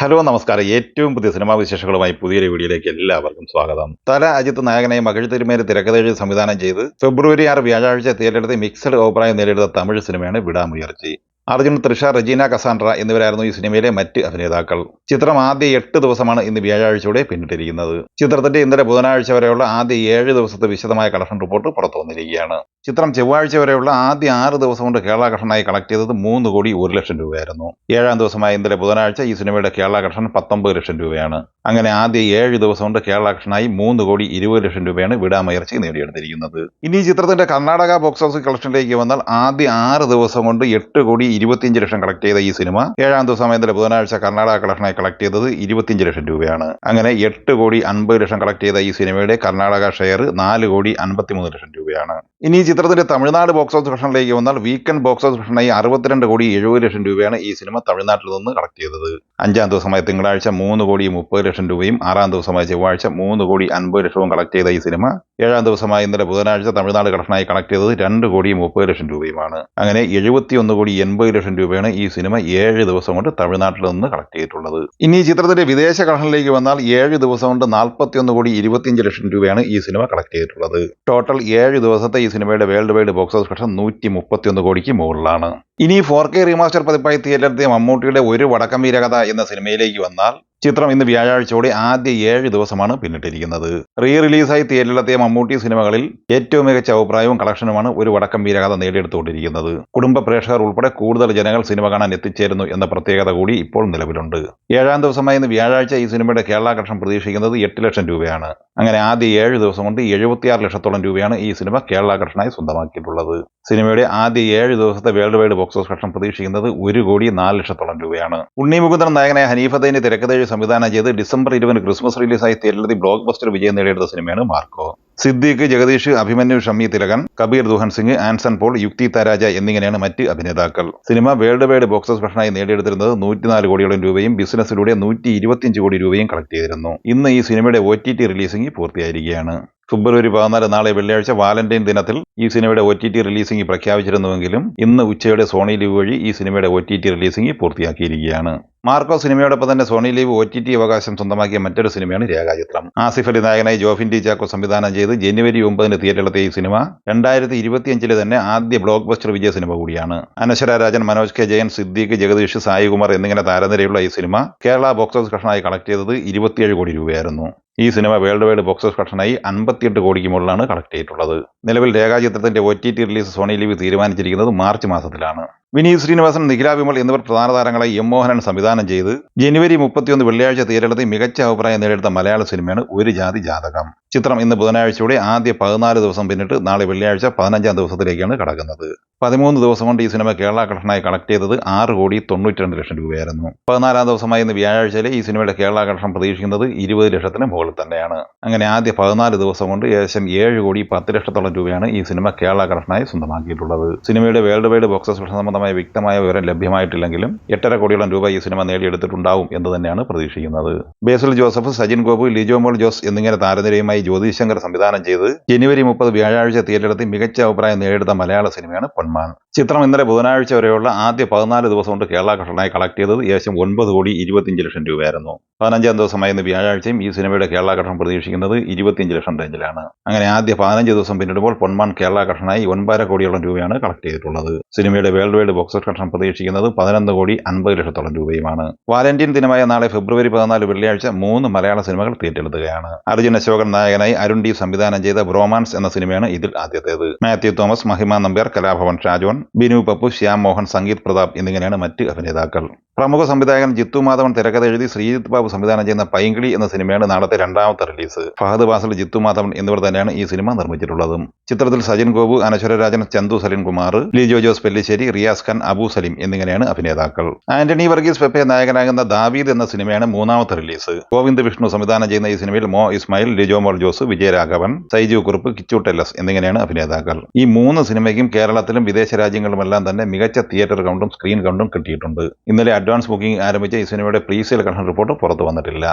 Hello നമസ്കാരം. ഏറ്റവും പുതിയ സിനിമാ വിശേഷങ്ങളുമായി പുതിയൊരു വീഡിയോയിലേക്ക് എല്ലാവർക്കും സ്വാഗതം. തല അജിത്ത് നായകനെ മകിഴ് തിരുമേര് തിരക്കഥയിൽ സംവിധാനം ചെയ്ത് ഫെബ്രുവരി ആറ് വ്യാഴാഴ്ച തിയേറ്ററെടുത്ത് മിക്സഡ് ഓപ്പറായി നേരിടുന്ന തമിഴ് സിനിമയാണ് വിടാമുയർച്ചി. അർജുൻ തൃഷ റജീന കസാൻഡ്ര എന്നിവരായിരുന്നു ഈ സിനിമയിലെ മറ്റ് അഭിനേതാക്കൾ. ചിത്രം ആദ്യ എട്ട് ദിവസമാണ് ഇന്ന് വ്യാഴാഴ്ചയോടെ പിന്നിട്ടിരിക്കുന്നത്. ചിത്രത്തിന്റെ ഇന്നലെ ബുധനാഴ്ച വരെയുള്ള ആദ്യ ഏഴ് ദിവസത്തെ വിശദമായ കളക്ഷൻ റിപ്പോർട്ട് പുറത്തു വന്നിരിക്കുകയാണ്. ചിത്രം ചൊവ്വാഴ്ച വരെയുള്ള ആദ്യ ആറ് ദിവസം കൊണ്ട് കേരള കളക്ഷനായി കളക്ട് ചെയ്തത് മൂന്ന് കോടി ഒരു ലക്ഷം രൂപയായിരുന്നു. ഏഴാം ദിവസമായ ഇന്നലെ ബുധനാഴ്ച ഈ സിനിമയുടെ കേരള കളക്ഷൻ പത്തൊമ്പത് ലക്ഷം രൂപയാണ്. അങ്ങനെ ആദ്യ ഏഴ് ദിവസം കൊണ്ട് കേരള കളക്ഷനായി മൂന്ന് കോടി ഇരുപത് ലക്ഷം രൂപയാണ് വിടാമയർച്ചി നേടിയെടുത്തിരിക്കുന്നത്. ഇനി ചിത്രത്തിന്റെ കർണാടക ബോക്സ് ഓഫീസ് കളക്ഷനിലേക്ക് വന്നാൽ ആദ്യ ആറ് ദിവസം കൊണ്ട് എട്ട് കോടി ഇരുപത്തിയഞ്ച് ലക്ഷം കളക്ട് ചെയ്ത ഈ സിനിമ ഏഴാം ദിവസം ഇന്നലെ ബുധനാഴ്ച കർണാടക കളക്ഷനായി കളക്ട് ചെയ്തത് ഇരുപത്തിയഞ്ച് ലക്ഷം രൂപയാണ്. അങ്ങനെ എട്ട് കോടി അൻപത് ലക്ഷം കളക്ട് ചെയ്ത ഈ സിനിമയുടെ കർണാടക ഷെയർ നാല് കോടി അൻപത്തിമൂന്ന് ലക്ഷം രൂപയാണ്. ഇനി ചിത്രത്തിന്റെ തമിഴ്നാട് ബോക്സ് ഓഫീസ് കളക്ഷനിലേക്ക് വന്നാൽ വീക്കെൻഡ് ബോക്സ് ഓഫീസ് കളക്ഷനായി അറുപത്തിരണ്ട് കോടി എഴുപത് ലക്ഷം രൂപയാണ് ഈ സിനിമ തമിഴ്നാട്ടിൽ നിന്ന് കളക്ട് ചെയ്തത്. അഞ്ചാം ദിവസമായ തിങ്കളാഴ്ച മൂന്ന് കോടി മുപ്പത് ലക്ഷം രൂപയും ആറാം ദിവസമായ ചൊവ്വാഴ്ച മൂന്ന് കോടി അൻപത് ലക്ഷവും കളക്ട് ചെയ്ത ഈ സിനിമ ഏഴാം ദിവസമായ ഇന്നലെ ബുധനാഴ്ച തമിഴ്നാട് കളക്ഷനായി കളക്ട് ചെയ്തത് രണ്ട് കോടി മുപ്പത് ലക്ഷം രൂപയുമാണ്. അങ്ങനെ എഴുപത്തിയൊന്ന് കോടി എൺപത് ലക്ഷം രൂപയാണ് ഈ സിനിമ ഏഴ് ദിവസം കൊണ്ട് തമിഴ്നാട്ടിൽ നിന്ന് കളക്ട് ചെയ്തിട്ടുള്ളത്. ഇനി ചിത്രത്തിന്റെ വിദേശ കളക്ഷനിലേക്ക് വന്നാൽ ഏഴ് ദിവസം കൊണ്ട് നാൽപ്പത്തിയൊന്ന് കോടി ഇരുപത്തിയഞ്ച് ലക്ഷം രൂപയാണ് ഈ സിനിമ കളക്ട് ചെയ്തിട്ടുള്ളത്. ടോട്ടൽ ഏഴ് ദിവസത്തെ ഈ സിനിമയുടെ world wide box office collection നൂറ്റി മുപ്പത്തിയൊന്ന് കോടിക്ക് മുകളിലാണ്. ഇനി ഫോർ കെ റീമാസ്റ്റർ പതിപ്പായി തിയേറ്റർ മമ്മൂട്ടിയുടെ ഒരു വടക്കം വീരകഥ എന്ന സിനിമയിലേക്ക് വന്നാൽ ചിത്രം ഇന്ന് വ്യാഴാഴ്ചയോടെ ആദ്യ ഏഴ് ദിവസമാണ് പിന്നിട്ടിരിക്കുന്നത്. റീ റിലീസായി തിയേറ്ററിലെത്തിയ മമ്മൂട്ടി സിനിമകളിൽ ഏറ്റവും മികച്ച അഭിപ്രായവും കളക്ഷനുമാണ് ഒരു വടക്കം വീരകഥ നേടിയെടുത്തുകൊണ്ടിരിക്കുന്നത്. കുടുംബ പ്രേക്ഷകർ ഉൾപ്പെടെ കൂടുതൽ ജനങ്ങൾ സിനിമ കാണാൻ എത്തിച്ചേരുന്നു എന്ന പ്രത്യേകത കൂടി ഇപ്പോൾ നിലവിലുണ്ട്. ഏഴാം ദിവസമായ ഇന്ന് വ്യാഴാഴ്ച ഈ സിനിമയുടെ കേരള കളക്ഷൻ പ്രതീക്ഷിക്കുന്നത് എട്ട് ലക്ഷം രൂപയാണ്. അങ്ങനെ ആദ്യ ഏഴ് ദിവസം കൊണ്ട് എഴുപത്തിയാറ് ലക്ഷത്തോളം രൂപയാണ് ഈ സിനിമ കേരള കളക്ഷനായി സ്വന്തമാക്കിയിട്ടുള്ളത്. സിനിമയുടെ ആദ്യ ഏഴ് ദിവസത്തെ world wide box office collection പ്രതീക്ഷിക്കുന്നത് ഒരു കോടി നാല് ലക്ഷത്തോളം രൂപയാണ്. ഉണ്ണി മുകുന്ദൻ നായകനായ ഹനീഫദൈന് തിരക്കഥഴി സംവിധാനം ചെയ്ത് ഡിസംബർ ഇരുപതിന് ക്രിസ്മസ് റിലീസായി തിയേറ്ററിലെത്തി ബ്ലോക്ക് ബസ്റ്റർ വിജയം നേടിയെടുത്ത സിനിമയാണ് മാർക്കോ. സിദ്ദീഖ് ജഗദീഷ് അഭിമന്യു ഷമി തിലകൻ കബീർ ദുഹൻ സിംഗ് ആൻസൺ പോൾ യുക്തി തരാജ എന്നിങ്ങനെയാണ് മറ്റ് അഭിനേതാക്കൾ. Cinema world wide box office നേടിയെടുത്തിരുന്നത് നൂറ്റിനാല് കോടിയോളം രൂപയും ബിസിനസ്സിലൂടെ നൂറ്റി ഇരുപത്തിയഞ്ച് കോടി രൂപയും കളക്ട് ചെയ്തിരുന്നു. ഇന്ന് ഈ സിനിമയുടെ ഒ ടി ടി റിലീസിംഗ് പൂർത്തിയായിരിക്കുകയാണ്. ഫെബ്രുവരി പതിനാല് നാളെ വെള്ളിയാഴ്ച വാലന്റൈൻ ദിനത്തിൽ ഈ സിനിമയുടെ ഒ ടി ടി റിലീസിംഗ് പ്രഖ്യാപിച്ചിരുന്നുവെങ്കിലും ഇന്ന് ഉച്ചയുടെ സോണി ലീവ് വഴി ഈ സിനിമയുടെ ഒ ടി ടി റിലീസിംഗ് പൂർത്തിയാക്കിയിരിക്കുകയാണ്. മാർക്കോ സിനിമയോടൊപ്പം തന്നെ Sony LIV O T T അവകാശം സ്വന്തമാക്കിയ മറ്റൊരു സിനിമയാണ് രേഖാചിത്രം. ആസിഫ് അലി നായകനായി ജോഫിൻ ടി ചാക്കോ സംവിധാനം ചെയ്ത് ജനുവരി ഒമ്പതിന് തിയേറ്ററിലെത്തിയ ഈ സിനിമ രണ്ടായിരത്തി ഇരുപത്തിയഞ്ചിലെ തന്നെ ആദ്യ ബ്ലോക്ക് ബസ്റ്റർ വിജയ സിനിമ കൂടിയാണ്. അനശ്വര രാജൻ മനോജ് കെ ജയൻ സിദ്ദീഖ് ജഗദീഷ് സായികുമാർ എന്നിങ്ങനെ താരനിരയുള്ള ഈ സിനിമ കേരള ബോക്സ് ഓഫീസ് കളക്ഷനായി കളക്ട് ചെയ്തത് ഇരുപത്തിയേഴ് കോടി രൂപയായിരുന്നു. ഈ cinema world wide box office കളക്ഷനായി അൻപത്തിയെട്ട് കോടിക്ക് മുകളിലാണ് കളക്ട് ചെയ്തിട്ടുള്ളത്. നിലവിൽ രേഖാചിത്രത്തിന്റെ O T T release Sony LIV തീരുമാനിച്ചിരിക്കുന്നത് മാർച്ച് മാസത്തിലാണ്. വിനീത് ശ്രീനിവാസൻ നിഖില വിമൽ എന്നിവർ പ്രധാന താരങ്ങളെ എം മോഹനൻ സംവിധാനം ചെയ്ത് ജനുവരി മുപ്പത്തിയൊന്ന് വെള്ളിയാഴ്ച തിയേറ്ററിലെത്തി മികച്ച അഭിപ്രായം നേടിയെടുത്ത മലയാള സിനിമയാണ് ഒരു ജാതി ജാതകം. ചിത്രം ഇന്ന് ബുധനാഴ്ചയുടെ ആദ്യ പതിനാല് ദിവസം പിന്നിട്ട് നാളെ വെള്ളിയാഴ്ച പതിനഞ്ചാം ദിവസത്തിലേക്കാണ് കടക്കുന്നത്. പതിമൂന്ന് ദിവസം കൊണ്ട് ഈ സിനിമ കേരള കളക്ഷനായി കളക്ട് ചെയ്തത് ആറ് കോടി തൊണ്ണൂറ്റി രണ്ട് ലക്ഷം രൂപയായിരുന്നു. പതിനാലാം ദിവസമായി ഇന്ന് വ്യാഴാഴ്ചയിലെ ഈ സിനിമയുടെ കേരള കളക്ഷൻ പ്രതീക്ഷിക്കുന്നത് ഇരുപത് ലക്ഷത്തിന് മുകളിൽ തന്നെയാണ്. അങ്ങനെ ആദ്യ പതിനാല് ദിവസം കൊണ്ട് ഏകദേശം ഏഴ് കോടി പത്ത് ലക്ഷത്തോളം രൂപയാണ് ഈ സിനിമ കേരള കളക്ഷനായി സ്വന്തമാക്കിയിട്ടുള്ളത്. സിനിമയുടെ വേൾഡ് വൈഡ് ബോക്സ് ഓഫീസ് സംബന്ധമായ വ്യക്തമായ വിവരം ലഭ്യമായിട്ടില്ലെങ്കിലും എട്ടര കോടിയോളം രൂപ ഈ സിനിമ നേടിയെടുത്തിട്ടുണ്ടാവും എന്ന് തന്നെയാണ് പ്രതീക്ഷിക്കുന്നത്. ബേസിൽ ജോസഫ് സജിൻ ഗോപു ലിജോ മോൾ ജോസ് എന്നിങ്ങനെ താരനിരയുമായി ജ്യോതിശങ്കർ സംവിധാനം ചെയ്ത് ജനുവരി മുപ്പത് വ്യാഴാഴ്ച തിയേറ്ററിലെത്തി മികച്ച അഭിപ്രായം നേടിയെടുത്ത മലയാള സിനിമയാണ് പൊന്മാൻ. ചിത്രം ഇന്നലെ ബുധനാഴ്ച വരെയുള്ള ആദ്യ പതിനാല് ദിവസം കൊണ്ട് കേരള കളക്ഷനായി കളക്ട് ചെയ്തത് ഏകദേശം ഒൻപത് കോടി ഇരുപത്തിയഞ്ച് ലക്ഷം രൂപയായിരുന്നു. പതിനഞ്ചാം ദിവസമായ ഇന്ന് വ്യാഴാഴ്ചയും ഈ സിനിമയുടെ കേരള കളക്ഷൻ പ്രതീക്ഷിക്കുന്നത് ഇരുപത്തിയഞ്ച് ലക്ഷം റേഞ്ചിലാണ്. അങ്ങനെ ആദ്യ പതിനഞ്ച് ദിവസം പിന്നിടുമ്പോൾ പൊന്മാൻ കേരള കളക്ഷനായി ഒൻപതര കോടിയോളം രൂപയാണ് കളക്ട് ചെയ്തിട്ടുള്ളത്. സിനിമയുടെ world wide box office collection പ്രതീക്ഷിക്കുന്നത് പതിനൊന്ന് കോടി അൻപത് ലക്ഷത്തോളം രൂപയുമാണ്. വാലന്റൈൻ ദിനമായ നാളെ ഫെബ്രുവരി പതിനാല് വെള്ളിയാഴ്ച മൂന്ന് മലയാള സിനിമകൾ തിയേറ്ററെടുത്തുകയാണ് അർജുൻ അശോകൻ നായകനായി അരുൺ ഡി സംവിധാനം ചെയ്ത ബ്രോമാൻസ് എന്ന സിനിമയാണ് ഇതിൽ ആദ്യത്തേത്. മാത്യു തോമസ് മഹിമ നമ്പ്യാർ കലാഭവൻ ഷാജോൺ ബിനു പപ്പു ശ്യാം മോഹൻ സംഗീത് പ്രതാപ് എന്നിങ്ങനെയാണ് മറ്റ് അഭിനേതാക്കൾ. പ്രമുഖ സംവിധായകൻ ജിത്തു മാധവൻ തിരക്കഥ എഴുതി ശ്രീജിത്ത് ബാബു സംവിധാനം ചെയ്യുന്ന പൈങ്കിളി എന്ന സിനിമയാണ് നാളത്തെ രണ്ടാമത്തെ റിലീസ്. ഫഹദ് വാസൽ ജിത്തു മാധവൻ എന്നിവർ തന്നെയാണ് ഈ സിനിമ നിർമ്മിച്ചിട്ടുള്ളതും. ചിത്രത്തിൽ സജിൻ ഗോപു അനശ്വരരാജൻ ചന്തു സലിൻ കുമാർ ലിജോ ജോസ് പെല്ലിശ്ശേരി റിയാസ് ഖാൻ അബു സലിം എന്നിങ്ങനെയാണ് അഭിനേതാക്കൾ. ആന്റണി വർഗീസ് പെപ്പെ നായകനാകുന്ന ദാവീദ് എന്ന സിനിമയാണ് മൂന്നാമത്തെ റിലീസ്. ഗോവിന്ദ് വിഷ്ണു സംവിധാനം ചെയ്യുന്ന ഈ സിനിമയിൽ മോ ഇസ്മായിൽ ലിജോ മോൾ ജോസ് വിജയരാഘവൻ സൈജു കുറുപ്പ് കിച്ചു ടെല്ലസ് എന്നിങ്ങനെയാണ് അഭിനേതാക്കൾ. ഈ മൂന്ന് സിനിമയ്ക്കും കേരളത്തിലും വിദേശ രാജ്യങ്ങളുമെല്ലാം തന്നെ മികച്ച തിയേറ്റർ കൗണ്ടും സ്ക്രീൻ കൗണ്ടും കിട്ടിയിട്ടുണ്ട്. ഇന്നലെ അഡ്വാൻസ് ബുക്കിംഗ് ആരംഭിച്ച ഈ സിനിമയുടെ പ്രീ സെയിൽ റിപ്പോർട്ട് പുറത്തു വന്നിട്ടില്ല.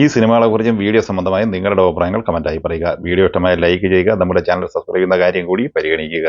ഈ സിനിമകളെ കുറിച്ചും വീഡിയോ സംബന്ധമായും നിങ്ങളുടെ അഭിപ്രായങ്ങൾ കമന്റായി പറയുക. വീഡിയോ ഇഷ്ടമായ ലൈക്ക് ചെയ്യുക. നമ്മുടെ ചാനൽ സബ്സ്ക്രൈബ് ചെയ്യുന്ന കാര്യം കൂടി പരിഗണിക്കുക.